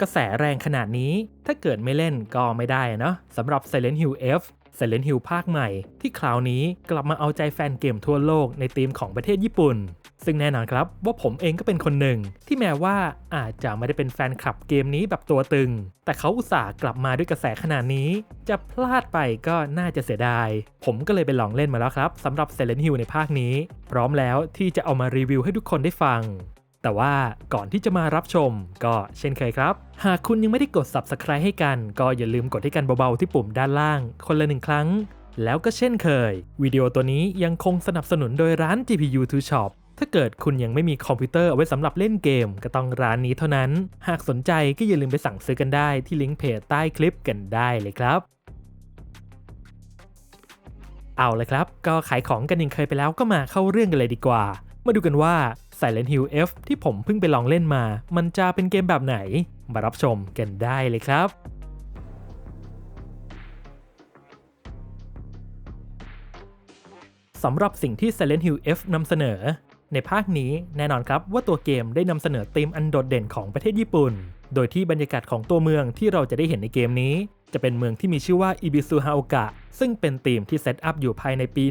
กระแสแรงขนาดนี้ ถ้าเกิดไม่เล่นก็ไม่ได้เนาะสำหรับ Silent Hill F Silent Hill ภาคใหม่ ที่คราวนี้กลับมาเอาใจแฟนเกมทั่วโลกในธีมของประเทศญี่ปุ่น ซึ่งแน่นอนครับว่าผมเองก็เป็นคนหนึ่ง ที่แม้ว่าอาจจะไม่ได้เป็นแฟนคลับเกมนี้แบบตัวตึง แต่เขาอุตส่าห์กลับมาด้วยกระแสขนาดนี้ จะพลาดไปก็น่าจะเสียดาย ผมก็เลยไปลองเล่นมาแล้วครับสำหรับ Silent Hill ในภาคนี้ พร้อมแล้วที่จะเอามารีวิวให้ทุกคนได้ฟัง แต่ว่าก่อนที่จะมารับชมก็เช่นเคยครับ หากคุณยังไม่ได้กด Subscribe ให้กัน ก็อย่าลืมกดให้กันเบาๆที่ปุ่มด้านล่าง คนละหนึ่งครั้ง แล้วก็เช่นเคย วิดีโอตัวนี้ยังคงสนับสนุนโดยร้าน GPU to Shop ถ้าเกิดคุณยังไม่มีคอมพิวเตอร์เอาไว้สำหรับเล่นเกม ก็ต้องร้านนี้เท่านั้น หากสนใจก็อย่าลืมไปสั่งซื้อกันได้ที่ลิงก์เพจใต้คลิปกันได้เลยครับเอาเลยครับ ก็ขายของกันยังเคยไปแล้วก็มาเข้าเรื่องกันเลยดีกว่า มาดูกันว่า Silent Hill F ที่ผมเพิ่งไปลองเล่นมา มันจะเป็นเกมแบบไหน มารับชมกันได้เลยครับสำหรับสิ่งที่ Silent Hill F นำเสนอ ในภาคนี้แน่นอนครับว่าตัวเกมได้นำเสนอธีมอันโดดเด่นของประเทศญี่ปุ่น โดยที่บรรยากาศของตัวเมืองที่เราจะได้เห็นในเกมนี้ จะเป็นเมืองที่มีชื่อว่าอิบิซุฮาโอกะซึ่งเป็นธีมที่เซตอัพอยู่ภายในปี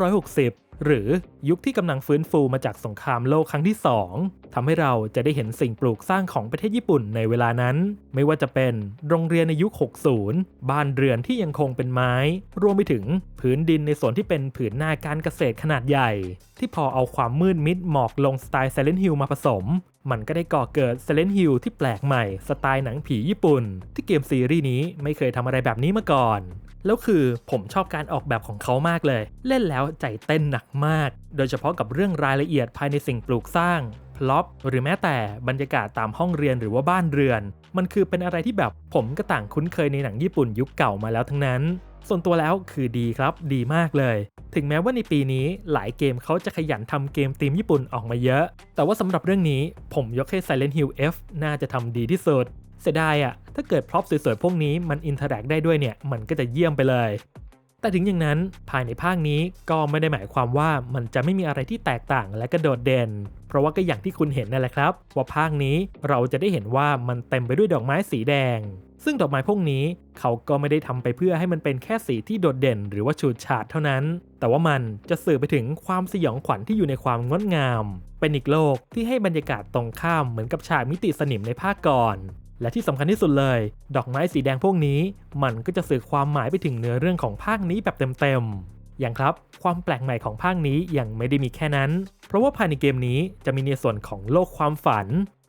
1960 หรือยุคที่กำลังฟื้นฟูมาจากสงครามโลกครั้งที่ 2ทำให้เราจะได้เห็นสิ่งปลูกสร้างของประเทศญี่ปุ่นในเวลานั้น ไม่ว่าจะเป็นโรงเรียนในยุค 60 บ้านเรือนที่ยังคงเป็นไม้ รวมไปถึงผืนดินในส่วนที่เป็นผืนหน้าการเกษตรขนาดใหญ่ ที่พอเอาความมืดมิดหมอกลงสไตล์ Silent Hill มาผสม มันก็ได้ก่อเกิด Silent Hill ที่แปลกใหม่สไตล์หนังผีญี่ปุ่น ที่เกมซีรีส์นี้ไม่เคยทำอะไรแบบนี้มาก่อน แล้วคือผมชอบการออกแบบของเขามากเลย เล่นแล้วใจเต้นหนักมาก โดยเฉพาะกับเรื่องรายละเอียดภายในสิ่งปลูกสร้างพล็อปหรือแม้แต่บรรยากาศตามห้องเรียนหรือว่าบ้านเรือน มันคือเป็นอะไรที่แบบผมก็ต่างคุ้นเคยในหนังญี่ปุ่นยุคเก่ามาแล้วทั้งนั้น ส่วนตัวแล้วคือดีครับดีมากเลย ถึงแม้ว่าในปีนี้หลายเกมเขาจะขยันทำเกมธีมญี่ปุ่นออกมาเยอะ แต่ว่าสำหรับเรื่องนี้ผมยกให้ Silent Hill F น่าจะทำดีที่สุด เสียดายอะถ้าเกิดพร็อพสวยๆพวกนี้มันอินเทอร์แอคได้ด้วยเนี่ยมันก็จะเยี่ยมไปเลย แต่ถึงอย่างนั้นภายในภาคนี้ก็ไม่ได้หมายความว่ามันจะไม่มีอะไรที่แตกต่างและก็โดดเด่น เพราะว่าก็อย่างที่คุณเห็นนั่นแหละครับ ว่าภาคนี้เราจะได้เห็นว่ามันเต็มไปด้วยดอกไม้สีแดง ซึ่งดอกไม้พวกนี้เขาก็ไม่ได้ทำไปเพื่อให้มันเป็นแค่สีที่โดดเด่น หรือว่าฉูดฉาดเท่านั้น แต่ว่ามันจะสื่อไปถึงความสยองขวัญที่อยู่ในความงดงาม เป็นอีกโลกที่ให้บรรยากาศตรงข้ามเหมือนกับฉากมิติสนิมในภาคก่อน และที่สำคัญที่สุดเลย ดอกไม้สีแดงพวกนี้ มันก็จะสื่อความหมายไปถึงเนื้อเรื่องของภาคนี้แบบเต็มๆ อย่างครับ ความแปลกใหม่ของภาคนี้ยังไม่ได้มีแค่นั้น เพราะว่าภายในเกมนี้จะมีในส่วนของโลกความฝัน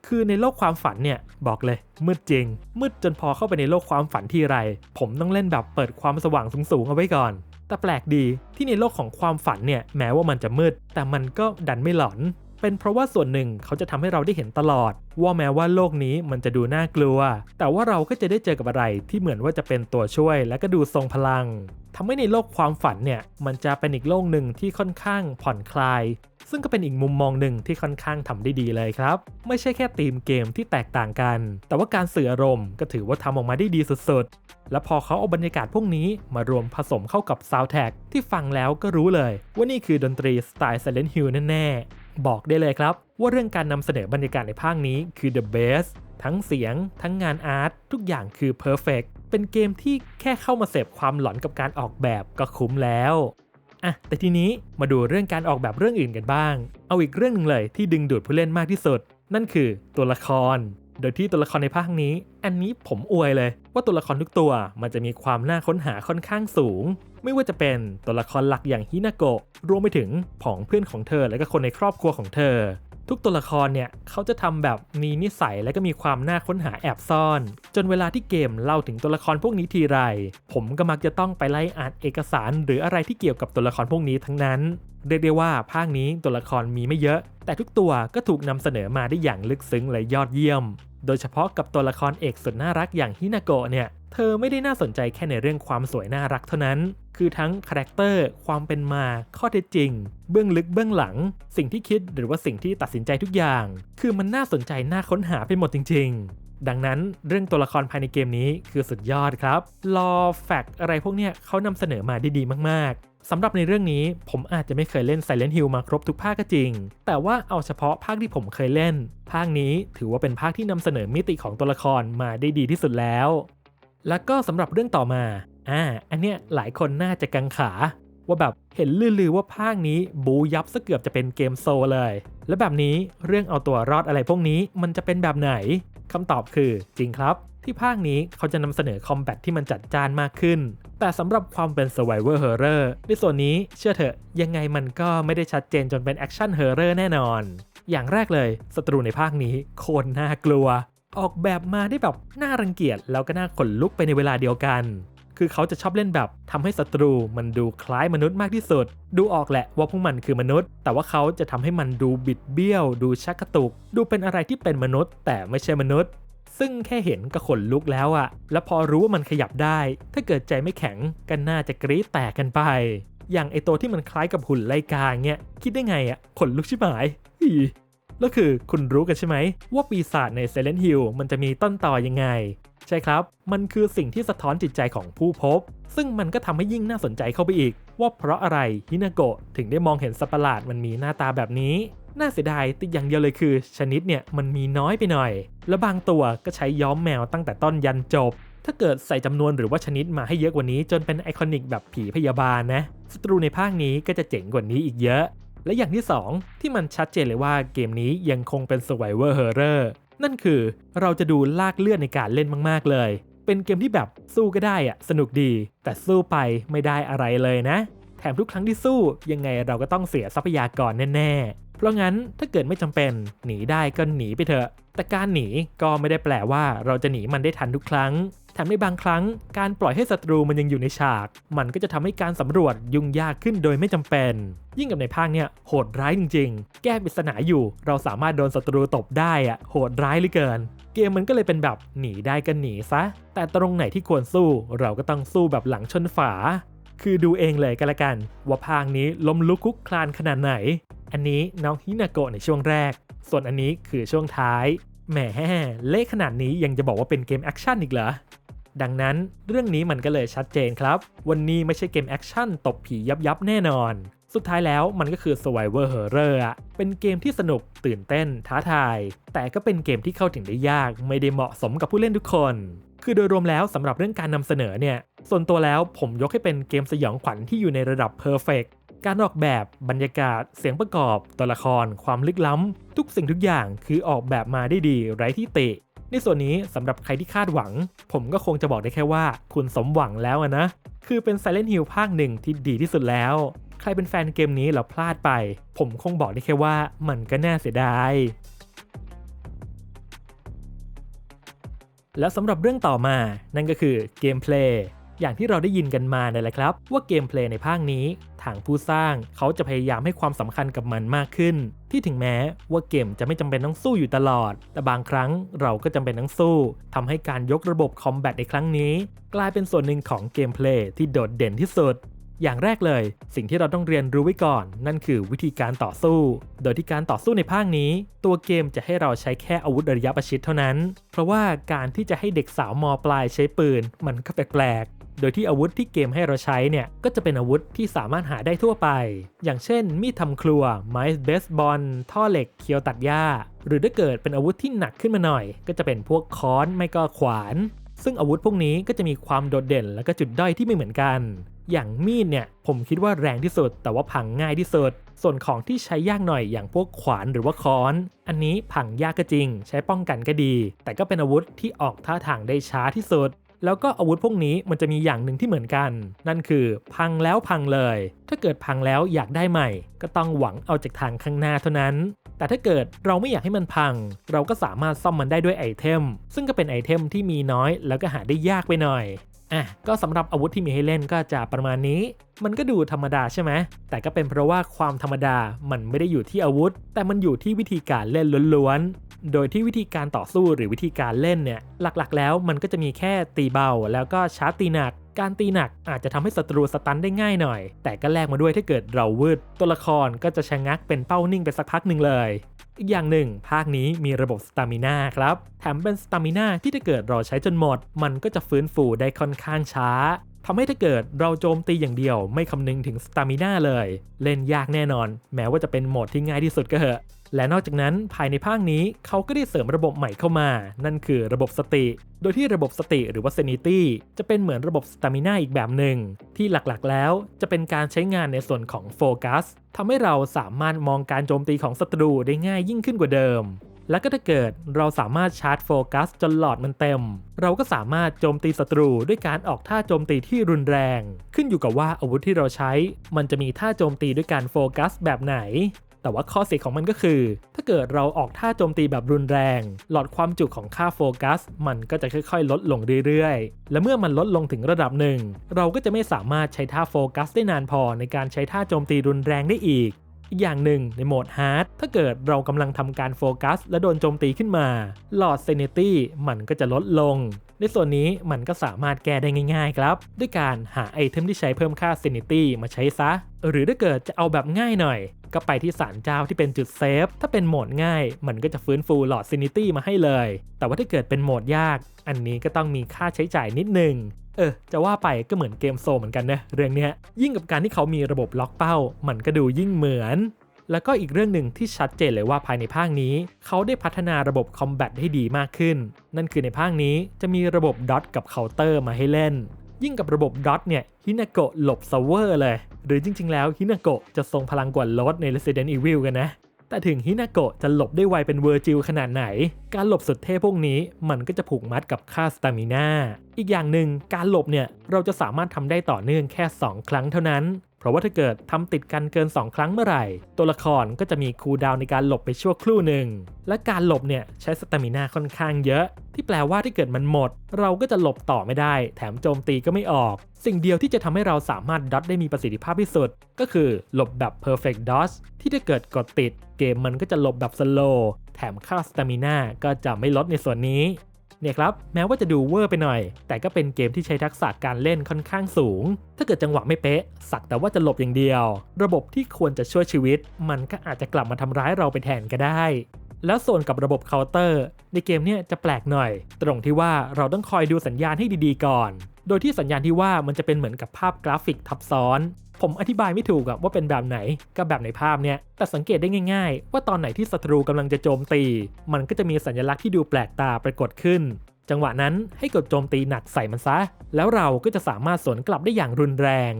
คือในโลกความฝันเนี่ยบอกเลย มืดจริง มืดจนพอเข้าไปในโลกความฝันที่ไร ผมต้องเล่นแบบเปิดความสว่างสูงๆเอาไว้ก่อน แต่แปลกดีที่ในโลกของความฝันเนี่ยแม้ว่ามันจะมืด แต่มันก็ดันไม่หลอน เป็นเพราะว่าส่วนหนึ่งเขาจะทำให้เราได้เห็นตลอด ว่าแม้ว่าโลกนี้มันจะดูน่ากลัว แต่ว่าเราก็จะได้เจอกับอะไรที่เหมือนว่าจะเป็นตัวช่วย และก็ดูทรงพลังทำให้ในโลกความฝันเนี่ยมันจะเป็นอีกโลกหนึ่งที่ค่อนข้างผ่อนคลาย ซึ่งก็เป็นอีกมุมมองหนึ่งที่ค่อนข้างทำได้ดีเลยครับ ไม่ใช่แค่ธีมเกมที่แตกต่างกัน แต่ว่าการสื่ออารมณ์ก็ถือว่าทำออกมาได้ดีสุดๆ และพอเขาเอาบรรยากาศพวกนี้มารวมผสมเข้ากับซาวแท็กที่ฟังแล้วก็รู้เลย ว่านี่คือดนตรีสไตล์ Silent Hill แน่ๆ บอกได้เลยครับ ว่าเรื่องการนำเสนอบรรยากาศในภาคนี้คือ the best ทั้งเสียง ทั้งงานอาร์ตทุกอย่างคือ perfect เป็นเกมที่แค่เข้ามาเสพความหลอนกับการออกแบบก็คุ้มแล้วอะแต่ทีนี้มาดูเรื่องการออกแบบเรื่องอื่นกันบ้าง เอาอีกเรื่องหนึ่งเลยที่ดึงดูดผู้เล่นมากที่สุด นั่นคือตัวละคร โดยที่ตัวละครในภาคนี้ อันนี้ผมอวยเลย ว่าตัวละครทุกตัวมันจะมีความน่าค้นหาค่อนข้างสูง ไม่ว่าจะเป็นตัวละครหลักอย่างฮินาโกะรวมไปถึงผองเพื่อนของเธอและก็คนในครอบครัวของเธอ ทุกตัวละครเนี่ยเขาจะทำแบบมีนิสัยและก็มีความน่าค้นหาแอบซ่อน จนเวลาที่เกมเล่าถึงตัวละครพวกนี้ทีไร ผมก็มักจะต้องไปไล่อ่านเอกสาร หรืออะไรที่เกี่ยวกับตัวละครพวกนี้ทั้งนั้นเรียกได้ว่าภาคนี้ตัวละครมีไม่เยอะ แต่ทุกตัวก็ถูกนำเสนอมาได้อย่างลึกซึ้งและยอดเยี่ยม โดยเฉพาะกับตัวละครเอกสุดน่ารักอย่างฮินาโกะเนี่ย เธอไม่ได้น่าสนใจแค่ในเรื่องความสวยน่ารักเท่านั้น คือทั้งคาแรคเตอร์ ความเป็นมา ข้อเท็จจริง เบื้องลึกเบื้องหลัง สิ่งที่คิดหรือว่าสิ่งที่ตัดสินใจทุกอย่าง คือมันน่าสนใจน่าค้นหาไปหมดจริง ๆ ดังนั้นเรื่องตัวละครภายในเกมนี้คือสุดยอดครับรอแฟกอะไรพวกเนี้ยเขานำเสนอมาได้ดีมากๆ สำหรับในเรื่องนี้ผมอาจจะไม่เคยเล่น Silent Hill มาครบทุกภาคก็จริง แต่ว่าเอาเฉพาะภาคที่ผมเคยเล่น ภาคนี้ถือว่าเป็นภาคที่นำเสนอมิติของตัวละครมาได้ดีที่สุดแล้ว แล้วก็สำหรับเรื่องต่อมา อ่า อันเนี้ยหลายคนน่าจะกังขา ว่าแบบเห็นลือๆว่าภาคนี้บูยับซะเกือบจะเป็นเกมโซเลย แล้วแบบนี้เรื่องเอาตัวรอดอะไรพวกนี้มันจะเป็นแบบไหนคำตอบคือจริงครับ ที่ภาคนี้เขาจะนำเสนอคอมแบทที่มันจัดจ้านมากขึ้น แต่สำหรับความเป็น Survivor Horror ในส่วนนี้เชื่อเถอะยังไงมันก็ไม่ได้ชัดเจนจนเป็นแอคชั่นเฮอร์เรอร์แน่นอน อย่างแรกเลยศัตรูในภาคนี้โคตรน่ากลัว ออกแบบมาได้แบบน่ารังเกียจแล้วก็น่าขนลุกไปในเวลาเดียวกัน คือเขาจะชอบเล่นแบบทำให้ศัตรูมันดูคล้ายมนุษย์มากที่สุด ดูออกแหละว่าพวกมันคือมนุษย์ แต่ว่าเขาจะทำให้มันดูบิดเบี้ยว ดูชักกระตุก ดูเป็นอะไรที่เป็นมนุษย์ แต่ไม่ใช่มนุษย์ ซึ่งแค่เห็นก็ขนลุกแล้วอะแล้วพอรู้ว่ามันขยับได้ ถ้าเกิดใจไม่แข็งก็น่าจะกรี๊ดแตกกันไป อย่างไอตัวที่มันคล้ายกับหุ่นไลกาเงี้ยคิดได้ไงอะขนลุกชิบหายอีแล้วคือคุณรู้กันใช่ไหม ว่าปีศาจใน Silent Hill มันจะมีต้นต่อยังไง ใช่ครับ มันคือสิ่งที่สะท้อนจิตใจของผู้พบ ซึ่งมันก็ทำให้ยิ่งน่าสนใจเข้าไปอีก ว่าเพราะอะไรฮินาโกะถึงได้มองเห็นสัตว์ประหลาดมันมีหน้าตาแบบนี้ น่าเสียดายติดอย่างเดียวเลยคือ ชนิดเนี่ยมันมีน้อยไปหน่อย และบางตัวก็ใช้ย้อมแมวตั้งแต่ต้นยันจบ ถ้าเกิดใส่จำนวนหรือว่าชนิดมาให้เยอะกว่านี้ จนเป็นไอคอนิกแบบผีพยาบาลนะศัตรูในภาคนี้ก็จะเจ๋งกว่านี้อีกเยอะ และอย่างที่ 2 ที่มันชัดเจนเลยว่าเกมนี้ยังคงเป็น Survivor Horror นั่นคือเราจะดูลากเลือดในการเล่นมากๆเลย เป็นเกมที่แบบสู้ก็ได้อะสนุกดี แต่สู้ไปไม่ได้อะไรเลยนะ แถมทุกครั้งที่สู้ยังไงเราก็ต้องเสียทรัพยากรแน่ๆ เพราะงั้นถ้าเกิดไม่จำเป็นหนีได้ก็หนีไปเถอะ แต่การหนีก็ไม่ได้แปลว่าเราจะหนีมันได้ทันทุกครั้งแถมในบางครั้งการปล่อยให้ศัตรูมันยังอยู่ในฉาก มันก็จะทำให้การสำรวจยุ่งยากขึ้นโดยไม่จำเป็น ยิ่งกับในภาคเนี่ยโหดร้ายจริง ๆ แก้ปริศนาอยู่ เราสามารถโดนศัตรูตบได้อะโหดร้ายเหลือเกิน เกมมันก็เลยเป็นแบบหนีได้ก็หนีซะ แต่ตรงไหนที่ควรสู้ เราก็ต้องสู้แบบหลังชนฝา คือดูเองเลยกันละกัน ว่าภาคนี้ล้มลุกคลุกคลานขนาดไหน อันนี้น้องฮินาโกะในช่วงแรก ส่วนอันนี้คือช่วงท้าย แหมเละขนาดนี้ยังจะบอกว่าเป็นเกมแอคชั่นอีกเหรอ ดังนั้นเรื่องนี้มันก็เลยชัดเจนครับ วันนี้ไม่ใช่เกมแอคชั่นตบผียับยับๆแน่นอน สุดท้ายแล้วมันก็คือ Survivor Horror อะเป็นเกมที่สนุกตื่นเต้นท้าทาย แต่ก็เป็นเกมที่เข้าถึงได้ยาก ไม่ได้เหมาะสมกับผู้เล่นทุกคนคือโดยรวมแล้วสำหรับเรื่องการนำเสนอเนี่ย ส่วนตัวแล้วผมยกให้เป็นเกมสยองขวัญที่อยู่ในระดับ Perfect ก การออกแบบบรรยากาศ เสียงประกอบ ตัวละคร ความลึกล้ำ ทุกสิ่งทุกอย่างคือออกแบบมาได้ดีไร้ที่ติในส่วนนี้สำหรับใครที่คาดหวัง ผมก็คงจะบอกได้แค่ว่า คุณสมหวังแล้วนะ คือเป็น Silent Hill ภาคหนึ่งที่ดีที่สุดแล้ว ใครเป็นแฟนเกมนี้แล้วพลาดไป ผมคงบอกได้แค่ว่ามันก็น่าเสียดายแล้วสำหรับเรื่องต่อมา นั่นก็คือเกมเพลย์ อย่างที่เราได้ยินกันมาเนี่ยแหละครับ ว่าเกมเพลย์ในภาคนี้ ทางผู้สร้างเขาจะพยายามให้ความสำคัญกับมันมากขึ้น ที่ถึงแม้ว่าเกมจะไม่จำเป็นต้องสู้อยู่ตลอด แต่บางครั้งเราก็จำเป็นต้องสู้ทำให้การยกระบบคอมแบทในครั้งนี้ กลายเป็นส่วนหนึ่งของเกมเพลย์ที่โดดเด่นที่สุดอย่างแรกเลย สิ่งที่เราต้องเรียนรู้ไว้ก่อน นั่นคือวิธีการต่อสู้ โดยที่การต่อสู้ในภาคนี้ ตัวเกมจะให้เราใช้แค่อาวุธระยะประชิดเท่านั้น เพราะว่าการที่จะให้เด็กสาวมอปลายใช้ปืน มันก็แปลกๆ โดยที่อาวุธที่เกมให้เราใช้เนี่ย ก็จะเป็นอาวุธที่สามารถหาได้ทั่วไป อย่างเช่น มีดทำครัว ไม้เบสบอล ท่อเหล็ก เคียวตัดหญ้า หรือถ้าเกิดเป็นอาวุธที่หนักขึ้นมาหน่อย ก็จะเป็นพวกค้อนไม่ก็ขวาน ซึ่งอาวุธพวกนี้ก็จะมีความโดดเด่น และก็จุดด้อยที่ไม่เหมือนกัน อย่างมีดเนี่ยผมคิดว่าแรงที่สุด แต่ว่าพังง่ายที่สุด ส่วนของที่ใช้ยากหน่อยอย่างพวกขวานหรือว่าค้อน อันนี้พังยากก็จริง ใช้ป้องกันก็ดี แต่ก็เป็นอาวุธที่ออกท่าทางได้ช้าที่สุด แล้วก็อาวุธพวกนี้มันจะมีอย่างหนึ่งที่เหมือนกัน นั่นคือพังแล้วพังเลย ถ้าเกิดพังแล้วอยากได้ใหม่ ก็ต้องหวังเอาจากทางข้างหน้าเท่านั้น แต่ถ้าเกิดเราไม่อยากให้มันพัง เราก็สามารถซ่อมมันได้ด้วยไอเทม ซึ่งก็เป็นไอเทมที่มีน้อยแล้วก็หาได้ยากไปหน่อย อะก็สำหรับอาวุธที่มีให้เล่นก็จะประมาณนี้ มันก็ดูธรรมดาใช่ไหมแต่ก็เป็นเพราะว่าความธรรมดามันไม่ได้อยู่ที่อาวุธ แต่มันอยู่ที่วิธีการเล่นล้วนๆ โดยที่วิธีการต่อสู้หรือวิธีการเล่นเนี่ยหลักๆ แล้วมันก็จะมีแค่ตีเบา แล้วก็ชาร์จตีหนัก การตีหนักอาจจะทำให้ศัตรูสตันได้ง่ายหน่อย แต่ก็แลกมาด้วยถ้าเกิดเราวืดตัวละครก็จะชะงักเป็นเป้านิ่งไปสักพักหนึ่งเลย อีกอย่างหนึ่ง ภาคนี้มีระบบสตามินาครับ แถมเป็นสตามินาที่ถ้าเกิดเราใช้จนหมด มันก็จะฟื้นฟูได้ค่อนข้างช้าทำให้ถ้าเกิดเราโจมตีอย่างเดียว ไม่คำนึงถึงสตามิน่าเลย เล่นยากแน่นอน แม้ว่าจะเป็นโหมดที่ง่ายที่สุดก็เหอะ และนอกจากนั้นภายในภาคนี้เขาก็ได้เสริมระบบใหม่เข้ามา นั่นคือระบบสติ โดยที่ระบบสติหรือว่า sanity จะเป็นเหมือนระบบสตามิน่าอีกแบบหนึ่ง ที่หลักๆแล้วจะเป็นการใช้งานในส่วนของโฟกัสทำให้เราสามารถมองการโจมตีของศัตรูได้ง่ายยิ่งขึ้นกว่าเดิม และก็ถ้าเกิดเราสามารถชาร์จโฟกัสจนหลอดมันเต็ม เราก็สามารถโจมตีศัตรูด้วยการออกท่าโจมตีที่รุนแรง ขึ้นอยู่กับว่าอาวุธที่เราใช้ มันจะมีท่าโจมตีด้วยการโฟกัสแบบไหน แต่ว่าข้อเสียของมันก็คือ ถ้าเกิดเราออกท่าโจมตีแบบรุนแรง หลอดความจุของค่าโฟกัส มันก็จะค่อยๆ ลดลงเรื่อยๆ และเมื่อมันลดลงถึงระดับหนึ่ง เราก็จะไม่สามารถใช้ท่าโฟกัสได้นานพอในการใช้ท่าโจมตีรุนแรงได้อีก อีกอย่างหนึ่งในโหมดฮาร์ดถ้าเกิดเรากำลังทำการโฟกัส และโดนโจมตีขึ้นมาหลอดเซเนตี้มันก็จะลดลง ในส่วนนี้มันก็สามารถแก้ได้ง่ายๆครับ ด้วยการหาไอเทมที่ใช้เพิ่มค่าเซนิตี้มาใช้ซะ หรือถ้าเกิดจะเอาแบบง่ายหน่อย ก็ไปที่ศาลเจ้าที่เป็นจุดเซฟ ถ้าเป็นโหมดง่าย มันก็จะฟื้นฟูหลอดเซนิตี้มาให้เลย แต่ว่าถ้าเกิดเป็นโหมดยาก อันนี้ก็ต้องมีค่าใช้จ่ายนิดนึง เออจะว่าไปก็เหมือนเกมโซเหมือนกันนะเรื่องเนี้ยยิ่งกับการที่เขามีระบบล็อกเป้า มันก็ดูยิ่งเหมือน แล้วก็อีกเรื่องหนึ่งที่ชัดเจนเลยว่าภายในภาคนี้ เขาได้พัฒนาระบบคอมแบทให้ดีมากขึ้น นั่นคือในภาคนี้จะมีระบบดอทกับเคาน์เตอร์มาให้เล่น ยิ่งกับระบบดอทเนี่ยฮินาโกะหลบเซเวอร์เลย หรือจริง ๆ แล้วฮินาโกะจะทรงพลังกว่าโรสใน Resident Evil กันนะ แต่ถึงฮินาโกะจะหลบได้ไวเป็นเวอร์จิลขนาดไหน การหลบสุดเท่พวกนี้มันก็จะผูกมัดกับค่าสตามิน่าอีกอย่างหนึ่งการหลบเนี่ยเราจะสามารถทำได้ต่อเนื่องแค่ 2 ครั้งเท่านั้น เพราะว่าถ้าเกิดทำติดกันเกิน 2 ครั้งเมื่อไหร่ ตัวละครก็จะมีคูลดาวน์ในการหลบไปชั่วครู่หนึ่ง และการหลบเนี่ยใช้สตามิน่าค่อนข้างเยอะ ที่แปลว่าถ้าเกิดมันหมด เราก็จะหลบต่อไม่ได้ แถมโจมตีก็ไม่ออก สิ่งเดียวที่จะทำให้เราสามารถดอทได้มีประสิทธิภาพที่สุด ก็คือหลบแบบ perfect dodge ที่ถ้าเกิดกดติด เกมมันก็จะหลบแบบ slow แถมค่าสตามิน่าก็จะไม่ลดในส่วนนี้ เนี่ยครับแม้ว่าจะดูเวอร์ไปหน่อย แต่ก็เป็นเกมที่ใช้ทักษะการเล่นค่อนข้างสูง ถ้าเกิดจังหวะไม่เป๊ะ สักแต่ว่าจะหลบอย่างเดียว ระบบที่ควรจะช่วยชีวิต มันก็อาจจะกลับมาทำร้ายเราไปแทนก็ได้ แล้วส่วนกับระบบเคาน์เตอร์ ในเกมเนี่ยจะแปลกหน่อย ตรงที่ว่าเราต้องคอยดูสัญญาณให้ดีๆก่อน โดยที่สัญญาณที่ว่ามันจะเป็นเหมือนกับภาพกราฟิกทับซ้อน ผมอธิบายไม่ถูกอะว่าเป็นแบบไหนก็แบบในภาพเนี่ย แต่สังเกตได้ง่ายๆ ว่าตอนไหนที่ศัตรูกำลังจะโจมตี มันก็จะมีสัญลักษณ์ที่ดูแปลกตาปรากฏขึ้น จังหวะนั้นให้กดโจมตีหนักใส่มันซะ แล้วเราก็จะสามารถสวนกลับได้อย่างรุนแรง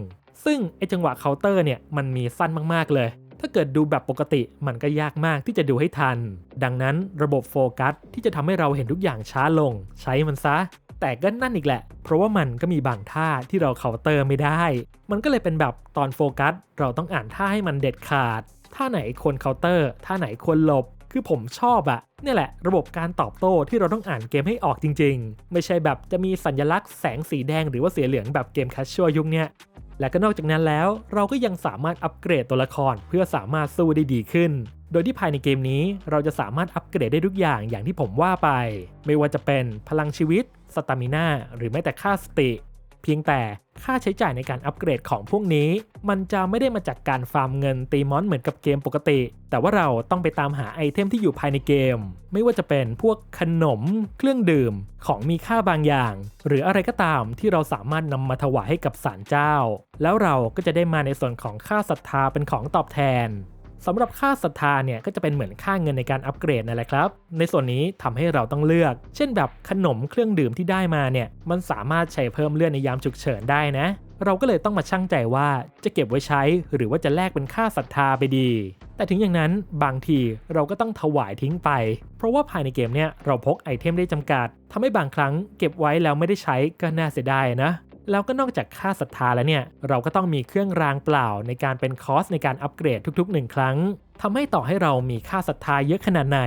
ซึ่งไอจังหวะเคาน์เตอร์เนี่ยมันมีสั้นมากๆเลย ถ้าเกิดดูแบบปกติมันก็ยากมากที่จะดูให้ทัน ดังนั้นระบบโฟกัสที่จะทำให้เราเห็นทุกอย่างช้าลง ใช้มันซะ แต่ก็นั่นอีกแหละ เพราะว่ามันก็มีบางท่าที่เราเคาน์เตอร์ไม่ได้ มันก็เลยเป็นแบบตอนโฟกัส เราต้องอ่านท่าให้มันเด็ดขาด ท่าไหนควรเคาน์เตอร์ ท่าไหนควรหลบ คือผมชอบอะเนี่ยแหละ ระบบการตอบโต้ที่เราต้องอ่านเกมให้ออกจริง ๆ ไม่ใช่แบบจะมีสัญลักษณ์แสงสีแดงหรือว่าสีเหลืองแบบเกมแคชชัวยุคเนี้ยและก็นอกจากนั้นแล้วเราก็ยังสามารถอัปเกรดตัวละครเพื่อสามารถสู้ได้ดีขึ้น โดยที่ภายในเกมนี้เราจะสามารถอัปเกรดได้ทุกอย่างอย่างที่ผมว่าไป ไม่ว่าจะเป็นพลังชีวิต สตามิน่าหรือแม้แต่ค่าสติ เพียงแต่ค่าใช้จ่ายในการอัปเกรดของพวกนี้ มันจะไม่ได้มาจากการฟาร์มเงินตีมอนเหมือนกับเกมปกติ แต่ว่าเราต้องไปตามหาไอเทมที่อยู่ภายในเกม ไม่ว่าจะเป็นพวกขนม เครื่องดื่ม ของมีค่าบางอย่าง หรืออะไรก็ตามที่เราสามารถนำมาถวายให้กับศาลเจ้า แล้วเราก็จะได้มาในส่วนของค่าศรัทธาเป็นของตอบแทน สำหรับค่าศรัทธาเนี่ยก็จะเป็นเหมือนค่าเงินในการอัปเกรดนั่นแหละครับ ในส่วนนี้ทำให้เราต้องเลือก เช่นแบบขนมเครื่องดื่มที่ได้มาเนี่ยมันสามารถใช้เพิ่มเลือดในยามฉุกเฉินได้นะ เราก็เลยต้องมาชั่งใจว่าจะเก็บไว้ใช้ หรือว่าจะแลกเป็นค่าศรัทธาไปดี แต่ถึงอย่างนั้นบางทีเราก็ต้องถวายทิ้งไป เพราะว่าภายในเกมเนี่ยเราพกไอเทมได้จำกัดทำให้บางครั้งเก็บไว้แล้วไม่ได้ใช้ก็น่าเสียดายนะ แล้วก็นอกจากค่าศรัทธาแล้วเนี่ย เราก็ต้องมีเครื่องรางเปล่าในการเป็นคอสในการอัปเกรดทุกๆหนึ่งครั้งทำให้ต่อให้เรามีค่าศรัทธาเยอะขนาดไหน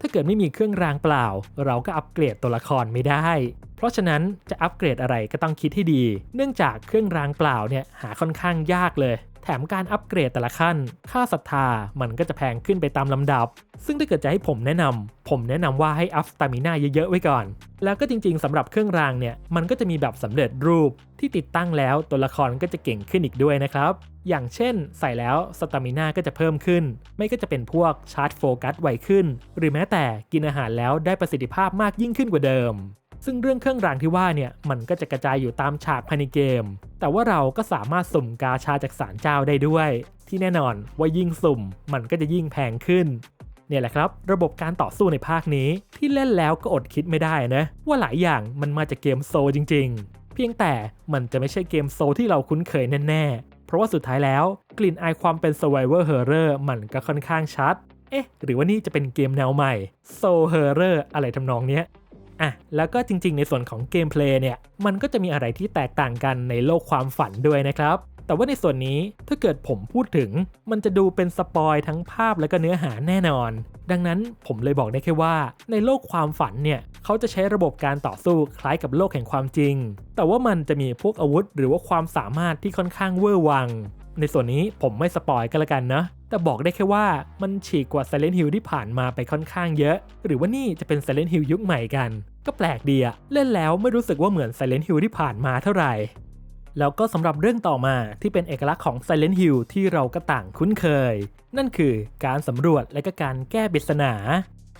ถ้าเกิดไม่มีเครื่องรางเปล่า เราก็อัปเกรดตัวละครไม่ได้ เพราะฉะนั้นจะอัปเกรดอะไรก็ต้องคิดให้ดี เนื่องจากเครื่องรางเปล่าเนี่ยหาค่อนข้างยากเลย ถมการอัปเกรดแต่ละขั้น ค่าศรัทธามันก็จะแพงขึ้นไปตามลำดับ ซึ่งถ้าเกิดจะให้ผมแนะนำ ผมแนะนำว่าให้อัพสตามิน่าเยอะๆไว้ก่อน แล้วก็จริงๆสำหรับเครื่องรางเนี่ย มันก็จะมีแบบสำเร็จรูปที่ติดตั้งแล้วตัวละครก็จะเก่งขึ้นอีกด้วยนะครับ อย่างเช่น ใส่แล้วสตามิน่าก็จะเพิ่มขึ้น ไม่ก็จะเป็นพวกชาร์จโฟกัสไวขึ้น หรือแม้แต่กินอาหารแล้วได้ประสิทธิภาพมากยิ่งขึ้นกว่าเดิม ซึ่งเรื่องเครื่องรางที่ว่าเนี่ยมันก็จะกระจายอยู่ตามฉากภายในเกม แต่ว่าเราก็สามารถสุ่มกาชาจากศาลเจ้าได้ด้วย ที่แน่นอนว่ายิ่งสุ่มมันก็จะยิ่งแพงขึ้นเนี่ยแหละครับระบบการต่อสู้ในภาคนี้ที่เล่นแล้วก็อดคิดไม่ได้นะ ว่าหลายอย่างมันมาจากเกมโซลจริง ๆ เพียงแต่มันจะไม่ใช่เกมโซลที่เราคุ้นเคยแน่ๆ เพราะว่าสุดท้ายแล้ว กลิ่นอายความเป็น survivor horror มันก็ค่อนข้างชัด เอ๊ะ หรือว่านี่จะเป็นเกมแนวใหม่ soul horror อะไรทำนองเนี้ย อะแล้วก็จริงๆ ในส่วนของเกมเพลย์เนี่ยมันก็จะมีอะไรที่แตกต่างกันในโลกความฝันด้วยนะครับแต่ว่าในส่วนนี้ถ้าเกิดผมพูดถึง มันจะดูเป็นสปอยทั้งภาพและก็เนื้อหาแน่นอน ดังนั้นผมเลยบอกได้แค่ว่า ในโลกความฝันเนี่ยเขาจะใช้ระบบการต่อสู้คล้ายกับโลกแห่งความจริง แต่ว่ามันจะมีพวกอาวุธหรือว่าความสามารถที่ค่อนข้างเวอร์วัง ในส่วนนี้ผมไม่สปอยกันละกันนะ แต่บอกได้แค่ว่ามันฉีกกว่า Silent Hill ที่ผ่านมาไปค่อนข้างเยอะ หรือว่านี่จะเป็น Silent Hill ยุคใหม่กัน ก็แปลกดีอะเล่นแล้วไม่รู้สึกว่าเหมือน Silent Hill ที่ผ่านมาเท่าไหร่ แล้วก็สำหรับเรื่องต่อมาที่เป็นเอกลักษณ์ของ Silent Hill ที่เราก็ต่างคุ้นเคย นั่นคือการสำรวจและก็การแก้ปริศนา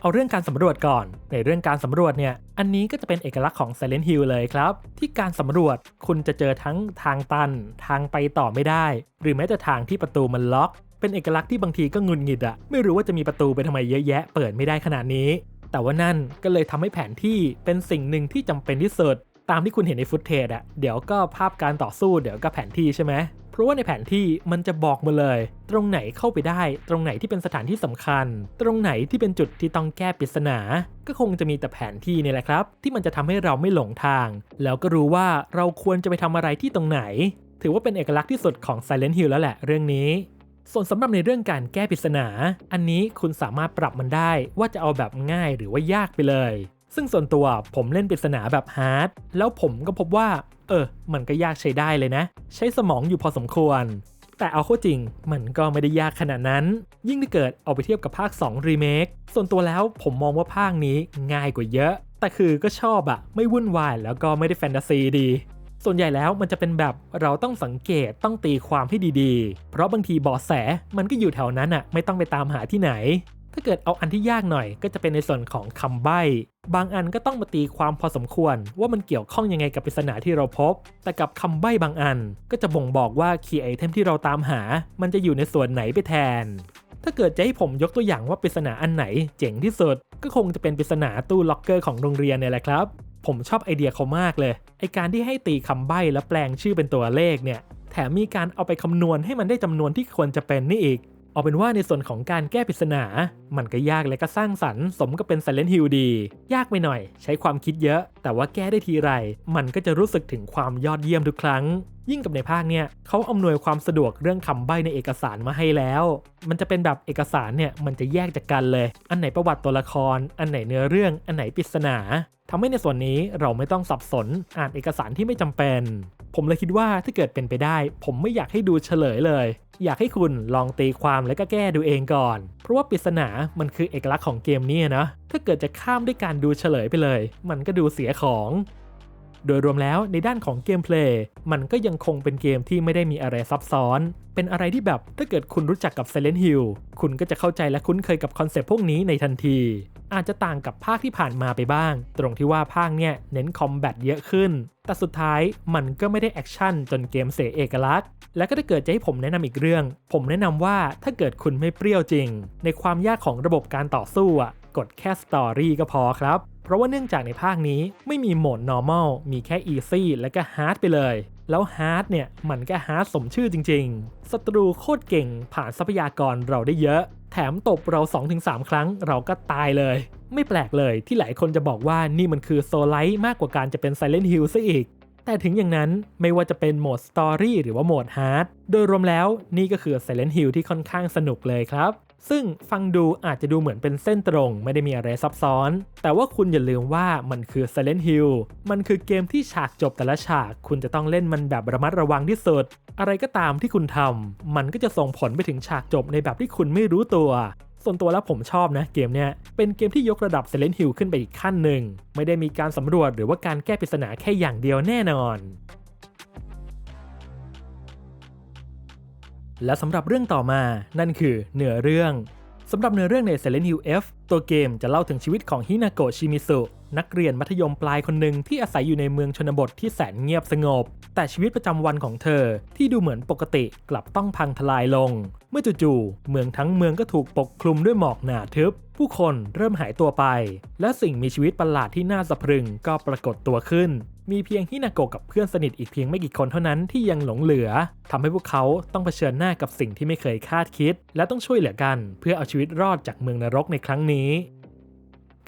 เอาเรื่องการสำรวจก่อน ในเรื่องการสำรวจเนี่ย อันนี้ก็จะเป็นเอกลักษณ์ของ Silent Hill เลยครับ ที่การสำรวจคุณจะเจอทั้งทางตัน ทางไปต่อไม่ได้ หรือแม้แต่ทางที่ประตูมันล็อก เป็นเอกลักษณ์ที่บางทีก็งุนงิดอะไม่รู้ว่าจะมีประตูไปทำไมเยอะแยะ เปิดไม่ได้ขนาดนี้ แต่ว่านั่นก็เลยทำให้แผนที่เป็นสิ่งหนึ่งที่จำเป็นที่สุดตามที่คุณเห็นในฟุตเทจอะเดี๋ยวก็ภาพการต่อสู้เดี๋ยวก็แผนที่ใช่ไหมเพราะว่าในแผนที่มันจะบอกมาเลย ตรงไหนเข้าไปได้ ตรงไหนที่เป็นสถานที่สำคัญ ตรงไหนที่เป็นจุดที่ต้องแก้ปริศนา ก็คงจะมีแต่แผนที่นี่แหละครับ ที่มันจะทำให้เราไม่หลงทาง แล้วก็รู้ว่าเราควรจะไปทำอะไรที่ตรงไหน ถือว่าเป็นเอกลักษณ์ที่สุดของ Silent Hill แล้วแหละเรื่องนี้ ส่วนสำหรับในเรื่องการแก้ปริศนา อันนี้คุณสามารถปรับมันได้ว่าจะเอาแบบง่ายหรือว่ายากไปเลย ซึ่งส่วนตัวผมเล่นปริศนาแบบฮาร์ดแล้วผมก็พบว่า เออ มันก็ยากใช้ได้เลยนะ ใช้สมองอยู่พอสมควร แต่เอาเข้าจริง มันก็ไม่ได้ยากขนาดนั้น ยิ่งถ้าเกิดเอาไปเทียบกับภาค 2 รีเมคส่วนตัวแล้วผมมองว่าภาคนี้ง่ายกว่าเยอะ แต่คือก็ชอบอะไม่วุ่นวายแล้วก็ไม่ได้แฟนตาซีดี ส่วนใหญ่แล้วมันจะเป็นแบบเราต้องสังเกตต้องตีความให้ดีๆ เพราะบางทีเบาะแสมันก็อยู่แถวนั้นอะไม่ต้องไปตามหาที่ไหน ถ้าเกิดเอาอันที่ยากหน่อย ก็จะเป็นในส่วนของคำใบ้ บางอันก็ต้องมาตีความพอสมควร ว่ามันเกี่ยวข้องยังไงกับปริศนาที่เราพบ แต่กับคำใบ้บางอัน ก็จะบ่งบอกว่าคีย์ไอเทมที่เราตามหา มันจะอยู่ในส่วนไหนไปแทนถ้าเกิดจะให้ผมยกตัวอย่างว่าปริศนาอันไหนเจ๋งที่สุด ก็คงจะเป็นปริศนาตู้ล็อกเกอร์ของโรงเรียนเนี่ยแหละครับ ผมชอบไอเดียเขามากเลย ไอการที่ให้ตีคำใบ้แล้วแปลงชื่อเป็นตัวเลขเนี่ย แถมมีการเอาไปคำนวณให้มันได้จำนวนที่ควรจะเป็นนี่อีก เอาเป็นว่าในส่วนของการแก้ปริศนา มันก็ยากและก็สร้างสรรค์สมกับเป็น Silent Hill ดี ยากไปหน่อย ใช้ความคิดเยอะ แต่ว่าแก้ได้ทีไร มันก็จะรู้สึกถึงความยอดเยี่ยมทุกครั้ง ยิ่งกับในภาคเนี่ยเขาอำนวยความสะดวกเรื่องคำใบ้ในเอกสารมาให้แล้ว มันจะเป็นแบบเอกสารเนี่ยมันจะแยกจากกันเลย อันไหนประวัติตัวละคร อันไหนเนื้อเรื่อง อันไหนปริศนาทำให้ในส่วนนี้เราไม่ต้องสับสนอ่านเอกสารที่ไม่จำเป็น ผมเลยคิดว่าถ้าเกิดเป็นไปได้ ผมไม่อยากให้ดูเฉลยเลย อยากให้คุณลองตีความและก็แก้ดูเองก่อน เพราะว่าปริศนามันคือเอกลักษณ์ของเกมนี้นะถ้าเกิดจะข้ามด้วยการดูเฉลยไปเลย มันก็ดูเสียของ โดยรวมแล้วในด้านของเกมเพลย์มันก็ยังคงเป็นเกมที่ไม่ได้มีอะไรซับซ้อน เป็นอะไรที่แบบถ้าเกิดคุณรู้จักกับ Silent Hill คุณก็จะเข้าใจและคุ้นเคยกับคอนเซปต์พวกนี้ในทันที อาจจะต่างกับภาคที่ผ่านมาไปบ้าง ตรงที่ว่าภาคเนี่ยเน้นคอมแบทเยอะขึ้น แต่สุดท้ายมันก็ไม่ได้แอคชั่นจนเกมเสียเอกลักษณ์และก็ถ้าเกิดจะให้ผมแนะนำอีกเรื่อง ผมแนะนำว่าถ้าเกิดคุณไม่เปรี้ยวจริง ในความยากของระบบการต่อสู้อะกดแค่สตอรี่ก็พอครับ เพราะว่าเนื่องจากในภาคนี้ไม่มีโหมด normal มีแค่ easy และก็ hard ไปเลย แล้ว hard เนี่ยมันก็ hard สมชื่อจริงๆ ศัตรูโคตรเก่งผ่านทรัพยากรเราได้เยอะ แถมตบเรา 2-3 ครั้งเราก็ตายเลย ไม่แปลกเลยที่หลายคนจะบอกว่านี่มันคือโซลไลท์มากกว่าการจะเป็น Silent Hill ซะอีกแต่ถึงอย่างนั้นไม่ว่าจะเป็นโหมด Story หรือว่าโหมด Hard โดยรวมแล้วนี่ก็คือ Silent Hill ที่ค่อนข้างสนุกเลยครับ ซึ่งฟังดูอาจจะดูเหมือนเป็นเส้นตรงไม่ได้มีอะไรซับซ้อน แต่ว่าคุณอย่าลืมว่ามันคือ Silent Hill มันคือเกมที่ฉากจบแต่ละฉาก คุณจะต้องเล่นมันแบบระมัดระวังที่สุด อะไรก็ตามที่คุณทำมันก็จะส่งผลไปถึงฉากจบในแบบที่คุณไม่รู้ตัว ส่วนตัวแล้วผมชอบนะเกมเนี้ยเป็นเกมที่ยกระดับ Silent Hill ขึ้นไปอีกขั้นหนึ่งไม่ได้มีการสำรวจหรือว่าการแก้ปริศนาแค่อย่างเดียวแน่นอน และสำหรับเรื่องต่อมานั่นคือเนื้อเรื่องสำหรับเนื้อเรื่องใน Silent Hill F ตัวเกมจะเล่าถึงชีวิตของฮินาโกะชิมิสุนักเรียนมัธยมปลายคนหนึ่งที่อาศัยอยู่ในเมืองชนบทที่แสนเงียบสงบ แต่ชีวิตประจำวันของเธอที่ดูเหมือนปกติกลับต้องพังทลายลง เมื่อจู่ๆเมืองทั้งเมืองก็ถูกปกคลุมด้วยหมอกหนาทึบ ผู้คนเริ่มหายตัวไป และสิ่งมีชีวิตประหลาดที่น่าสะพรึงก็ปรากฏตัวขึ้น มีเพียงฮินาโกะกับเพื่อนสนิทอีกเพียงไม่กี่คนเท่านั้นที่ยังหลงเหลือทำให้พวกเขาต้องเผชิญหน้ากับสิ่งที่ไม่เคยคาดคิด และต้องช่วยเหลือกัน เพื่อเอาชีวิตรอดจากเมืองนรกในครั้งนี้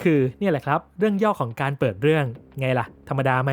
คือเนี่ยแหละครับ เรื่องย่อของการเปิดเรื่อง ไงล่ะ ธรรมดาไหม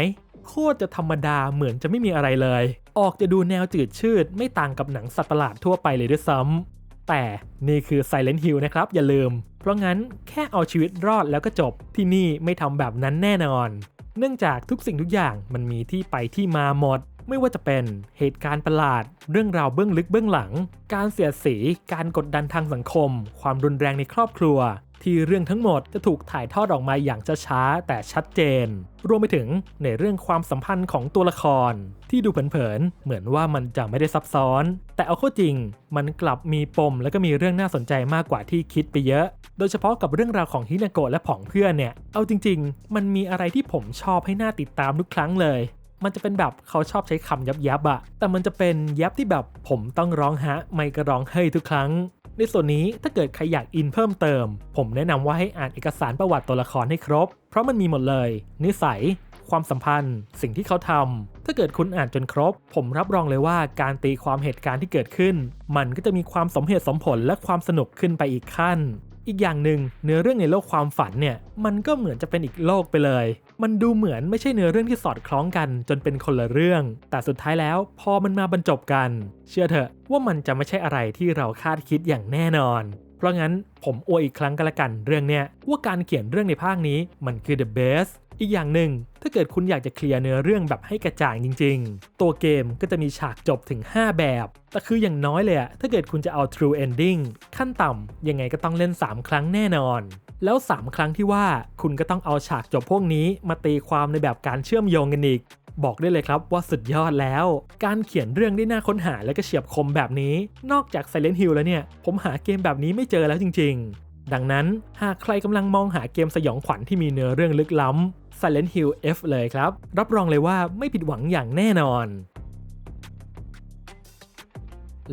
โคตรจะธรรมดาเหมือนจะไม่มีอะไรเลย ออกจะดูแนวจืดชืด ไม่ต่างกับหนังสัตว์ประหลาดทั่วไปเลยด้วยซ้ำแต่นี่คือ Silent Hill นะครับ อย่าลืม เพราะงั้นแค่เอาชีวิตรอดแล้วก็จบที่นี่ไม่ทำแบบนั้นแน่นอน เนื่องจากทุกสิ่งทุกอย่างมันมีที่ไปที่มาหมด ไม่ว่าจะเป็นเหตุการณ์ประหลาด เรื่องราวเบื้องลึกเบื้องหลัง การเสียสี การกดดันทางสังคม ความรุนแรงในครอบครัว ที่เรื่องทั้งหมดจะถูกถ่ายทอดออกมาอย่างช้าๆแต่ชัดเจน รวมไปถึงในเรื่องความสัมพันธ์ของตัวละคร ที่ดูเผินๆเหมือนว่ามันจะไม่ได้ซับซ้อน แต่เอาเข้าจริง มันกลับมีปมและก็มีเรื่องน่าสนใจมากกว่าที่คิดไปเยอะ โดยเฉพาะกับเรื่องราวของฮินาโกะและผองเพื่อนเนี่ยเอาจริง ๆ มันมีอะไรที่ผมชอบให้น่าติดตามทุกครั้งเลยมันจะเป็นแบบเขาชอบใช้คำยับยับอะแต่มันจะเป็นยับที่แบบผมต้องร้องฮะ ไม่ก็ร้องเฮ้ยทุกครั้ง ในส่วนนี้ถ้าเกิดใครอยากอินเพิ่มเติม ผมแนะนำว่าให้อ่านเอกสารประวัติตัวละครให้ครบ เพราะมันมีหมดเลย นิสัย ความสัมพันธ์ สิ่งที่เขาทำถ้าเกิดคุณอ่านจนครบ ผมรับรองเลยว่าการตีความเหตุการณ์ที่เกิดขึ้น มันก็จะมีความสมเหตุสมผลและความสนุกขึ้นไปอีกขั้น อีกอย่างหนึ่งเนื้อเรื่องในโลกความฝันเนี่ยมันก็เหมือนจะเป็นอีกโลกไปเลย มันดูเหมือนไม่ใช่เนื้อเรื่องที่สอดคล้องกันจนเป็นคนละเรื่อง แต่สุดท้ายแล้วพอมันมาบรรจบกัน เชื่อเถอะว่ามันจะไม่ใช่อะไรที่เราคาดคิดอย่างแน่นอน เพราะงั้นผมอวยอีกครั้งก็แล้วกันเรื่องเนี้ยว่าการเขียนเรื่องในภาคนี้มันคือ the best อีกอย่างหนึ่ง ถ้าเกิดคุณอยากจะเคลียร์เนื้อเรื่องแบบให้กระจ่างจริง ๆ ตัวเกมก็จะมีฉากจบถึง 5 แบบ แต่คืออย่างน้อยเลยอะถ้าเกิดคุณจะเอา true ending ขั้นต่ำยังไงก็ต้องเล่น 3 ครั้งแน่นอน แล้ว 3 ครั้งที่ว่าคุณก็ต้องเอาฉากจบพวกนี้ มาตีความในแบบการเชื่อมโยงกันอีก บอกได้เลยครับว่าสุดยอดแล้ว การเขียนเรื่องได้น่าค้นหาและก็เฉียบคมแบบนี้ นอกจาก Silent Hill แล้วเนี่ย ผมหาเกมแบบนี้ไม่เจอแล้วจริง ๆ ดังนั้นหากใครกำลังมองหาเกมสยองขวัญที่มีเนื้อเรื่องลึกล้ำ Silent Hill F เลยครับ รับรองเลยว่าไม่ผิดหวังอย่างแน่นอน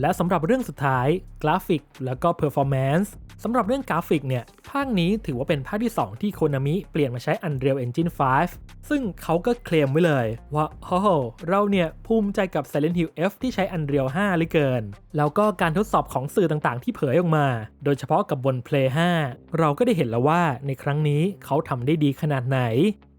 และสำหรับเรื่องสุดท้ายกราฟิก แล้วก็เพอร์ฟอร์แมนซ์ สำหรับเรื่องกราฟิกเนี่ย ภาคนี้ถือว่าเป็นภาคที่ 2 ที่โคนามิเปลี่ยนมาใช้ Unreal Engine 5 ซึ่งเขาก็เคลมไว้เลยว่าโอ้โหเราเนี่ย ภูมิใจกับ Silent Hill F ที่ใช้ Unreal 5เหลือเกิน แล้วก็การทดสอบของสื่อต่างๆ ที่เผยออกมา โดยเฉพาะกับบน Play 5 เราก็ได้เห็นแล้วว่าในครั้งนี้เขาทำได้ดีขนาดไหน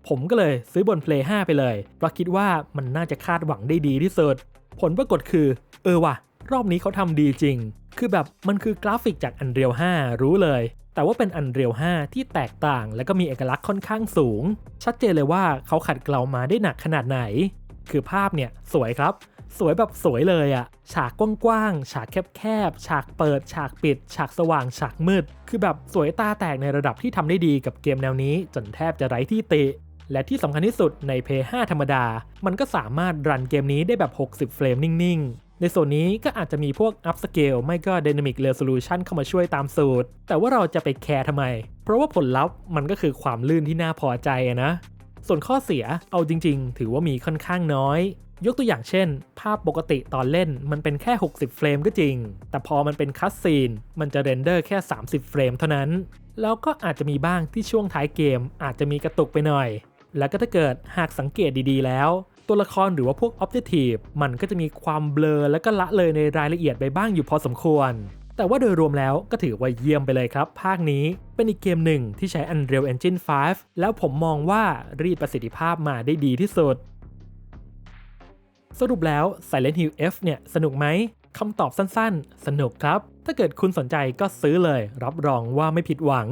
ผมก็เลยซื้อบน Play 5 ไปเลย เพราะคิดว่ามันน่าจะคาดหวังได้ดีที่สุด ผลปรากฏคือ เออว่ะ รอบนี้เขาทำดีจริง คือแบบมันคือกราฟิกจาก Unreal 5 รู้เลย แต่ว่าเป็น Unreal 5 ที่แตกต่างและก็มีเอกลักษณ์ค่อนข้างสูง ชัดเจนเลยว่าเขาขัดเกลามาได้หนักขนาดไหน คือภาพเนี่ยสวยครับ สวยแบบสวยเลยอะฉากกว้างๆ ฉากแคบๆ ฉากเปิด ฉากปิด ฉากสว่าง ฉากมืด คือแบบสวยตาแตกในระดับที่ทำได้ดีกับเกมแนวนี้ จนแทบจะไร้ที่ติและที่สำคัญที่สุดใน p 5ธรรมดา มันก็สามารถรันเกมนี้ได้แบบ 60 เฟรมนิ่ง ๆ ในส่วนนี้ก็อาจจะมีพวก up scale ไม่ก็ dynamic resolution เข้ามาช่วยตามสูตร แต่ว่าเราจะไปแคร์ทำไม เพราะว่าผลลัพธ์มันก็คือความลื่นที่น่าพอใจนะ ส่วนข้อเสียเอาจริง ๆ ถือว่ามีค่อนข้างน้อย ยกตัวอย่างเช่น ภาพปกติตอนเล่นมันเป็นแค่ 60 เฟรมก็จริง แต่พอมันเป็นคัสซีนมันจะเรนเดอร์แค่ 30 เฟรมเท่านั้น แล้วก็อาจจะมีบ้างที่ช่วงท้ายเกมอาจจะมีกระตุกไปหน่อย แล้วก็ถ้าเกิดหากสังเกตดีๆแล้ว ตัวละครหรือว่าพวก Objective มันก็จะมีความเบลอแล้วก็ละเลยในรายละเอียดไปบ้างอยู่พอสมควร แต่ว่าโดยรวมแล้วก็ถือว่าเยี่ยมไปเลยครับ ภาคนี้เป็นอีกเกมหนึ่งที่ใช้ Unreal Engine 5 แล้วผมมองว่ารีดประสิทธิภาพมาได้ดีที่สุด สรุปแล้ว Silent Hill F เนี่ยสนุกไหมคำตอบสั้นๆ สนุกครับ ถ้าเกิดคุณสนใจก็ซื้อเลย รับรองว่าไม่ผิดหวัง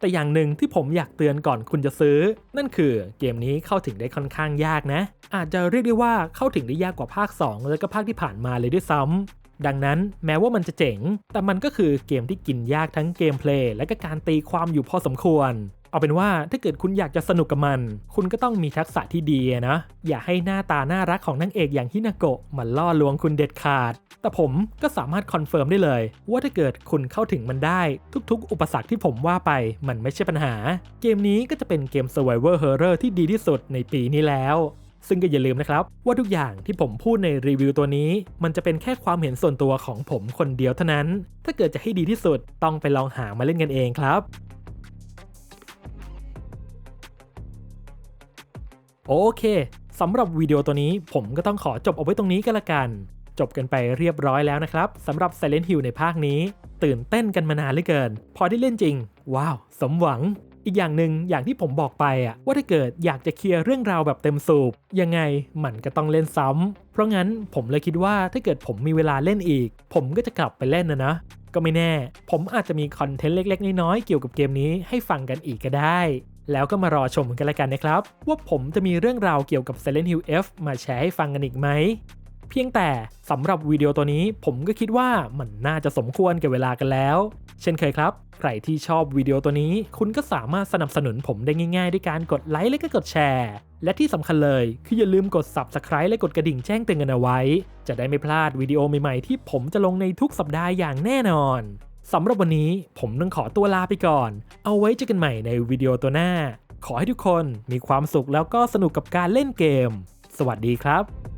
แต่อย่างหนึ่งที่ผมอยากเตือนก่อนคุณจะซื้อ นั่นคือเกมนี้เข้าถึงได้ค่อนข้างยากนะ อาจจะเรียกได้ว่าเข้าถึงได้ยากกว่าภาค 2 และก็ภาคที่ผ่านมาเลยด้วยซ้ำดังนั้นแม้ว่ามันจะเจ๋ง แต่มันก็คือเกมที่กินยากทั้งเกมเพลย์และก็การตีความอยู่พอสมควร เอาเป็นว่าถ้าเกิดคุณอยากจะสนุกกับมัน คุณก็ต้องมีทักษะที่ดีนะ อย่าให้หน้าตาน่ารักของนางเอกอย่างฮินาโกะมาล่อลวงคุณเด็ดขาด แต่ผมก็สามารถคอนเฟิร์มได้เลย ว่าถ้าเกิดคุณเข้าถึงมันได้ ทุกๆ อุปสรรคที่ผมว่าไปมันไม่ใช่ปัญหา เกมนี้ก็จะเป็นเกม Survivor Horror ที่ดีที่สุดในปีนี้แล้วซึ่งก็อย่าลืมนะครับ ว่าทุกอย่างที่ผมพูดในรีวิวตัวนี้ มันจะเป็นแค่ความเห็นส่วนตัวของผมคนเดียวเท่านั้น ถ้าเกิดจะให้ดีที่สุดต้องไปลองหามาเล่นกันเองครับ โอเคสำหรับวิดีโอตัวนี้ผมก็ต้องขอจบเอาไว้ตรงนี้ก็แล้วกัน จบกันไปเรียบร้อยแล้วนะครับสำหรับ Silent Hill ในภาคนี้ ตื่นเต้นกันมานานเหลือเกิน พอได้เล่นจริง ว้าว สมหวัง อีกอย่างหนึ่งอย่างที่ผมบอกไปอะว่าถ้าเกิดอยากจะเคลียร์เรื่องราวแบบเต็มสูบ ยังไงมันก็ต้องเล่นซ้ำเพราะงั้นผมเลยคิดว่าถ้าเกิดผมมีเวลาเล่นอีก ผมก็จะกลับไปเล่นนะนะก็ไม่แน่ ผมอาจจะมีคอนเทนต์เล็ก ๆ น้อยๆเกี่ยวกับเกมนี้ให้ฟังกันอีกก็ได้ แล้วก็มารอชมกันละกันนะครับ ว่าผมจะมีเรื่องราวเกี่ยวกับ Silent Hill F มาแชร์ให้ฟังกันอีกไหม เพียงแต่สำหรับวิดีโอตัวนี้ผมก็คิดว่ามันน่าจะสมควรกับเวลากันแล้ว เช่นเคยครับ ใครที่ชอบวิดีโอตัวนี้ คุณก็สามารถสนับสนุนผมได้ง่ายๆ ด้วยการกดไลค์และก็กดแชร์และที่สำคัญเลยคืออย่าลืมกด Subscribe และกดกระดิ่งแจ้งเตือนกันเอาไว้ จะได้ไม่พลาดวิดีโอใหม่ๆที่ผมจะลงในทุกสัปดาห์อย่างแน่นอน สำหรับวันนี้ผมต้องขอตัวลาไปก่อน เอาไว้เจอกันใหม่ในวิดีโอตัวหน้า ขอให้ทุกคนมีความสุขแล้วก็สนุกกับการเล่นเกม สวัสดีครับ